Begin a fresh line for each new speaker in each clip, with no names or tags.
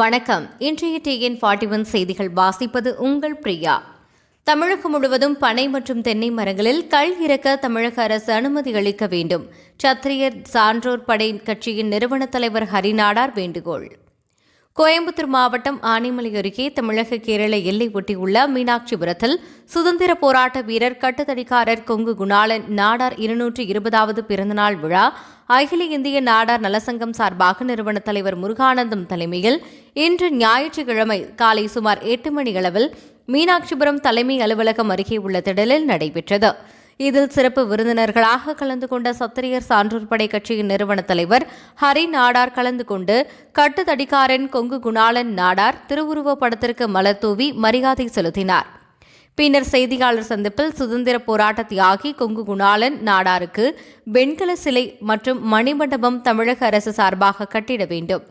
வணக்கம். இன்றைய TN forty one செய்திகள் வாசிப்பது உங்கள் பிரியா. தமிழகம் முழுவதும் பனை மற்றும் தென்னை மரங்களில் கள் இறக்க தமிழக அரசு அனுமதி அளிக்க வேண்டும். சத்திரியர் சான்றோர் படை கட்சியின் நிறுவன தலைவர் ஹரிநாடார் வேண்டுகோள். கோயம்புத்தூர் மாவட்டம் ஆனைமலை அருகே தமிழக கேரள எல்லை ஒட்டியுள்ள மீனாட்சிபுரத்தில் சுதந்திர போராட்ட வீரர் கட்டுத்தடிக்காரர் கொங்கு குணாளன் நாடார் இருநூற்று இருபதாவது பிறந்தநாள் விழா அகில இந்திய நாடார் நலசங்கம் சார்பாக நிறுவன தலைவர் முருகானந்தம் தலைமையில் இன்று ஞாயிற்றுக்கிழமை காலை சுமார் எட்டு மணி அளவில் மீனாட்சிபுரம் தலைமை அலுவலகம் அருகே உள்ள திடலில் நடைபெற்றது. இதில் சிறப்பு விருந்தினர்களாக கலந்து கொண்ட சத்திரியர் சான்றோர் படை கட்சியின் நிறுவன தலைவர் ஹரி நாடார் கலந்து கொண்டு கட்டுத்தடிக்காரன் கொங்கு குணாளன் நாடார் திருவுருவப் படத்திற்கு மலர்தூவி மரியாதை செலுத்தினார். பின்னர் செய்தியாளர் சந்திப்பில் சுதந்திர போராட்ட தியாகி கொங்கு குணாளன் நாடாருக்கு வெண்கல சிலை மற்றும் மணிமண்டபம் தமிழக அரசு சார்பாக கட்டிட வேண்டும்.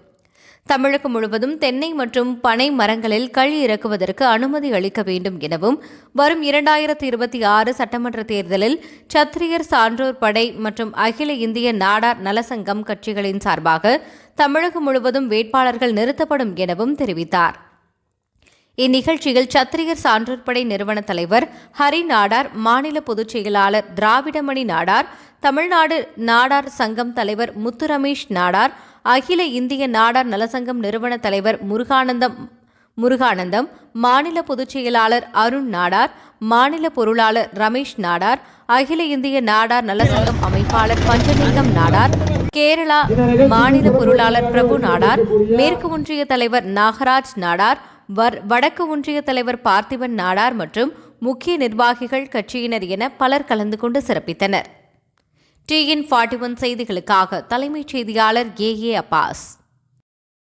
தமிழகம் முழுவதும் தென்னை மற்றும் பனை மரங்களில் கள் இறக்குவதற்கு அனுமதி அளிக்க வேண்டும் எனவும் வரும் இரண்டாயிரத்தி இருபத்தி ஆறு சட்டமன்ற தேர்தலில் சத்திரியர் சான்றோர் படை மற்றும் அகில இந்திய நாடார் நலசங்கம் கட்சிகளின் சார்பாக தமிழகம் முழுவதும் வேட்பாளர்கள் நிறுத்தப்படும் எனவும் தெரிவித்தார். இந்நிகழ்ச்சியில் சத்திரியர் சான்றோர் படை நிறுவன தலைவர் ஹரி நாடார் மாநில பொதுச் செயலாளர் திராவிடமணி நாடார் தமிழ்நாடு நாடார் சங்கம் தலைவர் முத்து ரமேஷ் நாடார் அகில இந்திய நாடார் நலசங்கம் நிறுவன தலைவர் முருகானந்தம் முருகானந்தம் மாநில பொதுச் செயலாளர் அருண் நாடார் மாநில பொருளாளர் ரமேஷ் நாடார் அகில இந்திய நாடார் நலசங்கம் அமைப்பாளர் பஞ்சலிங்கம் நாடார் கேரளா மாநில பொருளாளர் பிரபு நாடார் மேற்கு ஒன்றிய தலைவர் நாகராஜ் நாடார் வடக்கு ஒன்றிய தலைவர் பார்த்திபன் நாடார் மற்றும் முக்கிய நிர்வாகிகள் கட்சியினர் என பலர் கலந்து கொண்டு சிறப்பித்தனர். டிஎன் ஃபார்ட்டி ஒன் செய்திகளுக்காக தலைமைச் செய்தியாளர் ஏ ஏ அப்பாஸ்.